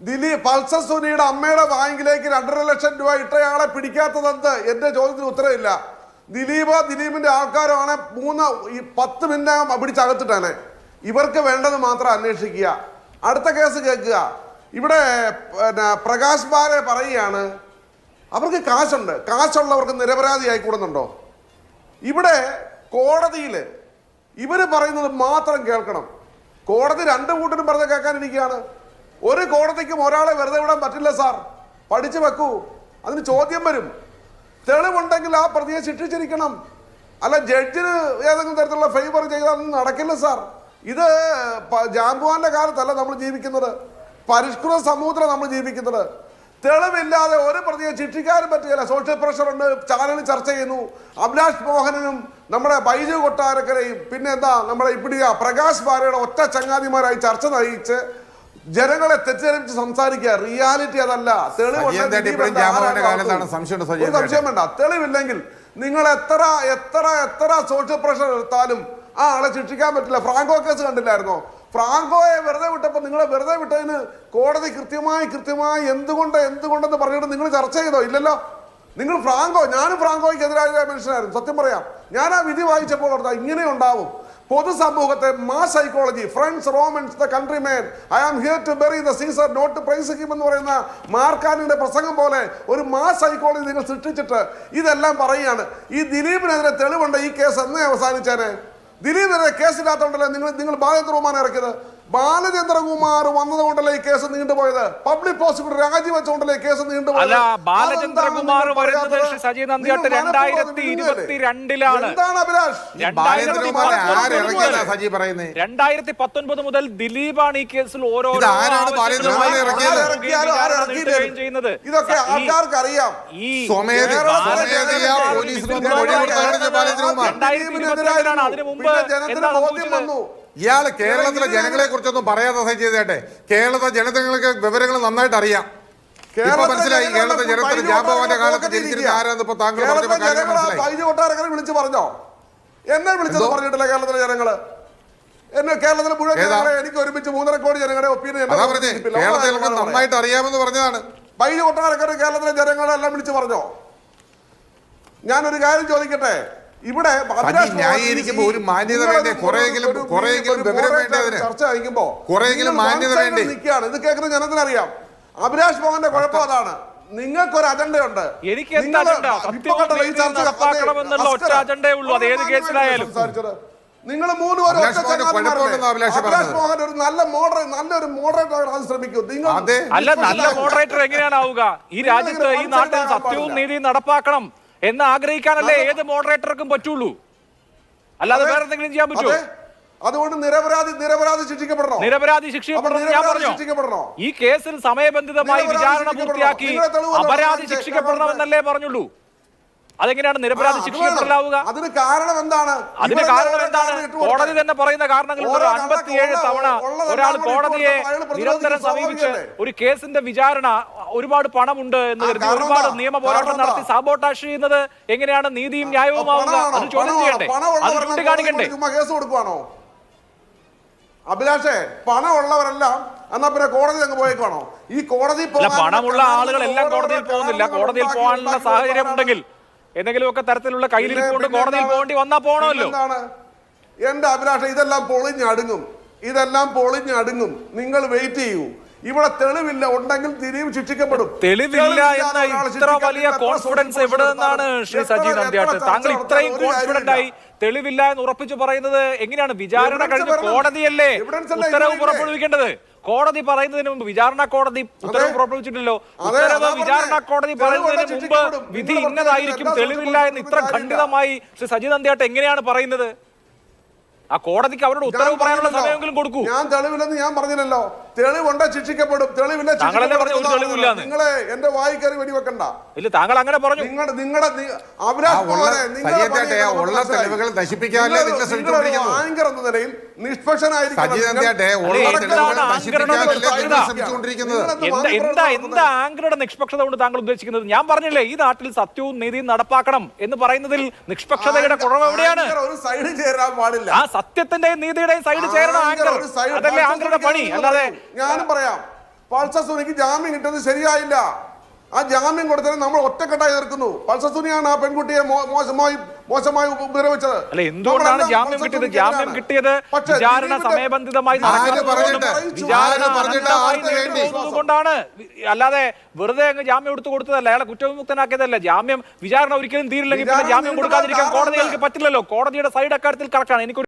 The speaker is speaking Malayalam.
ദിലീപ് പൾസർ സുനിയുടെ അമ്മയുടെ ബാങ്കിലേക്ക് രണ്ടര ലക്ഷം രൂപ ഇട്ടയാളെ പിടിക്കാത്തതെന്ത്? എന്റെ ചോദ്യത്തിന് ഉത്തരവില്ല ദിലീപ് ദിലീപിന്റെ ആൾക്കാരാണ് മൂന്ന് ഈ പത്ത് മിനിറ്റ് പിടിച്ചകത്തിട്ടാണ്. ഇവർക്ക് വേണ്ടത് മാത്രം അന്വേഷിക്കുക. അടുത്ത കേസ് കേൾക്കുക. ഇവിടെ പിന്നെ പ്രകാശ് ബാലെ പറയുകയാണ് അവർക്ക് കാശുണ്ട്. കാശുള്ളവർക്ക് നിരപരാധി ആയിക്കൂടുന്നുണ്ടോ ഇവിടെ കോടതിയിൽ ഇവർ പറയുന്നത് മാത്രം കേൾക്കണം. കോടതി രണ്ട് കൂട്ടരും പറഞ്ഞ് കേൾക്കാനിരിക്കുകയാണ്. ഒരു കോടതിക്കും ഒരാളെ വെറുതെ വിടാൻ പറ്റില്ല സാർ. പഠിച്ചു വെക്കൂ. അതിന് ചോദ്യം വരും. തെളിവുണ്ടെങ്കിൽ ആ പ്രതിയെ ശിക്ഷിച്ചിരിക്കണം. അല്ല ജഡ്ജിന് ഏതെങ്കിലും തരത്തിലുള്ള ഫേവർ ചെയ്താൽ നടക്കില്ല സാർ. ഇത് ജാമ്പുവാന്റെ കാലത്തല്ല നമ്മൾ ജീവിക്കുന്നത്. പരിഷ്കൃത സമൂഹത്തിലാണ് നമ്മൾ ജീവിക്കുന്നത്. തെളിവില്ലാതെ ഒരു പ്രതിയെ ശിക്ഷിക്കാനും പറ്റുകയില്ല സോഷ്യൽ പ്രഷർ ഉണ്ട്. ചാനലിൽ ചർച്ച ചെയ്യുന്നു. അഭിലാഷ് മോഹനനും നമ്മുടെ ബൈജു കൊട്ടാരക്കരയും പിന്നെ എന്താ നമ്മുടെ ഇപ്പിടിയ പ്രകാശ് ബാരയുടെ ഒറ്റ ചങ്ങാതിമാരായി ചർച്ച നയിച്ച് ജനങ്ങളെ തെറ്റിദ്ധരിച്ച് സംസാരിക്കുക. റിയാലിറ്റി അതല്ല. ഒരു സംശയം വേണ്ട. തെളിവില്ലെങ്കിൽ നിങ്ങൾ എത്ര എത്ര എത്ര സോഷ്യൽ പ്രഷർ എടുത്താലും ആ ആളെ ശിക്ഷിക്കാൻ പറ്റില്ല. Franco case കണ്ടില്ലായിരുന്നോ? ഫ്രാങ്കോയെ വെറുതെ വിട്ടപ്പോൾ നിങ്ങളെ വെറുതെ വിട്ടതിന് കോടതി കൃത്യമായി കൃത്യമായി എന്തുകൊണ്ട് എന്തുകൊണ്ടെന്ന് പറഞ്ഞിട്ട് നിങ്ങൾ ചർച്ച ചെയ്തോ? ഇല്ലല്ലോ. നിങ്ങൾ ഫ്രാങ്കോ ഞാനും ഫ്രാങ്കോയ്ക്ക് എതിരായ മനുഷ്യനായിരുന്നു. സത്യം പറയാം. ഞാൻ ആ വിധി വായിച്ചപ്പോൾ ഓർത്താ ഇങ്ങനെ ഉണ്ടാവും. പൊതുസമൂഹത്തെ മാ psychology friends Romans the countrymen I am here to bury the Caesar not praise him എന്ന് പറയുന്ന മാർക്കാനിന്റെ പ്രസംഗം പോലെ ഒരു മാ സൈക്കോളജി നിങ്ങൾ സൃഷ്ടിച്ചിട്ട് ഇതെല്ലാം പറയുകയാണ്. ഈ ദിലീപിനെതിരെ തെളിവുണ്ട് ഈ കേസ് എന്നേ അവസാനിച്ചേനെ. ദിലീപിനെതിരെ കേസില്ലാത്തതുകൊണ്ടല്ലേ നിങ്ങൾ നിങ്ങൾ ബാലചന്ദ്രകുമാർ ഇറക്കിയത്? ബാലചന്ദ്രകുമാർ വന്നതുകൊണ്ടല്ലേ ഈ കേസ് നീണ്ടുപോയത്? പബ്ലിക് പ്രോസിക്യൂട്ടർ രാജിവെച്ചുകൊണ്ടല്ലേ കേസ് നീണ്ടുപോയത്? അല്ല ബാലചന്ദ്രകുമാർ വരുന്നത് സജി നന്ദിയാട്ട് രണ്ടായിരത്തി ഇരുപത്തിരണ്ടിലാണ് രണ്ടായിരത്തി പത്തൊൻപത് മുതൽ ദിലീപാണ് ഈ കേസിൽ ഓരോ ചെയ്യുന്നത്? ഇതൊക്കെ ആൾക്കാർക്ക് അറിയാം ഈ പോലീസിന് അതിനു മുമ്പ് ജനത്തിന് ബോധ്യം വന്നു. ഇയാൾ കേരളത്തിലെ ജനങ്ങളെ കുറിച്ചൊന്നും പറയാതെ ചെയ്തേട്ടെ കേരളത്തിലെ ജനതകൾക്ക് വിവരങ്ങൾ നന്നായിട്ട് അറിയാം. മനസ്സിലായി കേരളത്തെ ജനത്തിന് ജാമ്പവാന്റെ കാലത്ത് ജനിച്ചിരുന്ന ആരാന്ന് ഇപ്പൊ താങ്കൾ വിളിച്ചു പറഞ്ഞോ? എന്നെ വിളിച്ചത്? പറഞ്ഞിട്ടില്ല കേരളത്തിലെ ജനങ്ങൾ. എന്നെ കേരളത്തിലെ മുഴുവൻ? എനിക്ക് ഒരുമിച്ച് മൂന്നര കോടി ജനങ്ങളുടെ ഒപ്പീനിയൻ നന്നായിട്ട് അറിയാമെന്ന് പറഞ്ഞതാണ്. ബൈജു കേരളത്തിലെ ജനങ്ങളെല്ലാം വിളിച്ചു പറഞ്ഞോ? ഞാനൊരു കാര്യം ചോദിക്കട്ടെ? ഇവിടെ ന്യായീകരിക്കുമ്പോ ഒരു മാന്യത നിങ്ങളൊരു- വേണ്ടേ? കുറെയെങ്കിലും- കുറെയെങ്കിലും വിവരം ചർച്ച അയക്കുമ്പോ കുറെയെങ്കിലും മാന്യത വേണ്ടേ? നിൽക്കുകയാണ്. ഇത് കേൾക്കുന്ന ജനത്തിനറിയാം അഭിലാഷ് മോഹന്റെ കുഴപ്പം അതാണ്. നിങ്ങൾക്കൊരു അജണ്ടയുണ്ട്. എനിക്ക്. നിങ്ങൾ മൂന്ന് പേരും ഒരു നല്ല മോഡറേറ്റ് നല്ലൊരു മോഡറേറ്റ് ആകാൻ ശ്രമിക്കൂ. നിങ്ങൾ അതെ. അല്ല നല്ല മോഡറേറ്റർ എങ്ങനെയാണ് ആവുക? ഈ രാജ്യത്ത് ഈ നാട്ടിൽ സത്യവും നീതിയും നടപ്പാക്കണം. എന്ന് ആഗ്രഹിക്കാനല്ലേ ഏത് മോഡറേറ്റർക്കും പറ്റുള്ളൂ. അല്ലാതെ വേറെ എന്തെങ്കിലും ചെയ്യാൻ പറ്റുമോ അതുകൊണ്ട് നിരപരാധി നിരപരാധി ശിക്ഷിക്കപ്പെടണോ? നിരപരാധി ശിക്ഷിക്കപ്പെടണോ. ഈ കേസിൽ സമയബന്ധിതമായി വിചാരണ. പൂർത്തിയാക്കി അപരാധി ശിക്ഷിക്കപ്പെടണമെന്നല്ലേ പറഞ്ഞുള്ളൂ. അതെങ്ങനെയാണ് നിരപരാധി ശിക്ഷിക്കപ്പെടലാവുക. അതിന് കാരണം എന്താണ്? അതിന് കാരണം എന്താണ്? കോടതി തന്നെ പറയുന്ന കാരണങ്ങൾ അൻപത്തിയേഴ് തവണ ഒരാൾ കൂടി കോടതിയെ നിരന്തരം സമീപിച്ച് ഒരു കേസിന്റെ വിചാരണ ഒരുപാട് പണമുണ്ട് എന്ന് കരുതി ഒരുപാട്? നിയമ പോരാട്ടം നടത്തി? സാബോട്ടാഷ് ചെയ്യുന്നത് എങ്ങനെയാണ്? നീതിയും ന്യായവും ആവുക അത് ചോദ്യം? ചെയ്യണ്ടേ അത് ചൂണ്ടിക്കാണിക്കണ്ടേ? കേസ് കൊടുക്കുവാണോ? അഭിലാഷേ പണമുള്ളവരെല്ലാം എന്നാ പിന്നെ കോടതി അങ്ങ് പോയേക്കാണോ ഈ കോടതി പണമുള്ള ആളുകൾ എല്ലാം കോടതിയിൽ പോകുന്നില്ല. കോടതിയിൽ പോകാനുള്ള സാഹചര്യം ഉണ്ടെങ്കിൽ ഉണ്ടെങ്കിൽ എന്തെങ്കിലുമൊക്കെ തരത്തിലുള്ള കയ്യിൽ കൊണ്ട് കോടതിയിൽ? പോകേണ്ടി വന്നാ പോണല്ലോ എന്റെ അഭിലാഷ ഇതെല്ലാം പൊളിഞ്ഞടുങ്ങും. ഇതെല്ലാം പൊളിഞ്ഞടുങ്ങും. നിങ്ങൾ വെയിറ്റ് ചെയ്യൂ. ഇവിടെ തെളിവില്ല. ഉണ്ടെങ്കിൽ തിരിയും ശിക്ഷിക്കപ്പെടും. തെളിവില്ല എന്ന ഇത്ര വലിയ കോൺഫിഡൻസ് എവിടെ നിന്നാണ് ശ്രീ സജി നന്ദിയാട്ട് താങ്കൾ ഇത്രയും കോൺഫിഡന്റ് ആയി തെളിവില്ല എന്ന് ഉറപ്പിച്ചു പറയുന്നത് എങ്ങനെയാണ്? വിചാരണ കഴിഞ്ഞ കോടതിയല്ലേ ഉത്തരവ് പുറപ്പെടുവിക്കേണ്ടത്? കോടതി പറയുന്നതിന് മുമ്പ് വിചാരണ കോടതി ഉത്തരവ് പുറപ്പെടുവിച്ചിട്ടില്ലോ ഉത്തരവ് വിചാരണ കോടതി പറയുന്നതിന് മുമ്പ് വിധി ഇന്നതായിരിക്കും. തെളിവില്ല എന്ന് ഇത്ര ഖണ്ഡിതമായി ശ്രീ സജി നന്ദിയാട്ട് എങ്ങനെയാണ് പറയുന്നത്? ആ കോടതിക്ക് അവരുടെ ഉത്തരവ് പറയാനുള്ള. സമയമെങ്കിലും കൊടുക്കൂ. ഞാൻ തെളിവില്ലെന്ന് ഞാൻ പറഞ്ഞില്ലല്ലോ. തെളിവുണ്ട് ശിക്ഷിക്കപ്പെടും. തെളിവില്ല? നിങ്ങളെ എന്റെ വായിക്കറി വെടിവെക്കണ്ട. ഇല്ല താങ്കൾ അങ്ങനെ പറഞ്ഞു. നിങ്ങൾ നിങ്ങളുടെ ഉള്ള. തെളിവുകൾ നശിപ്പിക്കാനല്ലേ? ആങ്കർ എന്ന നിലയിൽ ആങ്കറുടെ നിഷ്പക്ഷത കൊണ്ട് താങ്കൾ ഉദ്ദേശിക്കുന്നത്? ഞാൻ പറഞ്ഞില്ലേ ഈ നാട്ടിൽ സത്യവും നീതിയും നടപ്പാക്കണം എന്ന് പറയുന്നതിൽ നിഷ്പക്ഷതയുടെ കുറവ് എവിടെയാണ്? സൈഡ് ചേരാൻ പാടില്ല. ആ സത്യത്തിന്റെയും നീതിയുടെയും സൈഡ് ചേരണം ആങ്കർ. അതല്ലേ ആങ്കറുടെ പണി. അല്ലാതെ. ഞാനും പറയാം. പൾസസൂനിക്ക് ജാമ്യം കിട്ടുന്നത് ശരിയായില്ല. ആ ജാമ്യം കൊടുത്തതിന് നമ്മൾ ഒറ്റക്കെട്ടായി എതിർക്കുന്നു. പൾസസൂനിയാണ് ആ പെൺകുട്ടിയെ മോശമായി മോശമായി ഉപ- ഉപദ്രവിച്ചത്. അല്ല എന്തുകൊണ്ടാണ് ജാമ്യം കിട്ടിയത്? ജാമ്യം കിട്ടിയത് വിചാരണ സമയബന്ധിതമായി? കൊണ്ടാണ്. അല്ലാതെ വെറുതെ അങ്ങ് ജാമ്യം എടുത്തു കൊടുത്തതല്ല. അയാളെ കുറ്റവിമുക്തനാക്കിയതല്ല. ജാമ്യം വിചാരണ ഒരിക്കലും തീരില്ലെങ്കിൽ പിന്നെ ജാമ്യം കൊടുക്കാതിരിക്കാൻ കോടതികൾക്ക് പറ്റില്ലല്ലോ. കോടതിയുടെ സൈഡ് അക്കാര്യത്തിൽ കറക്റ്റാണ്. എനിക്ക്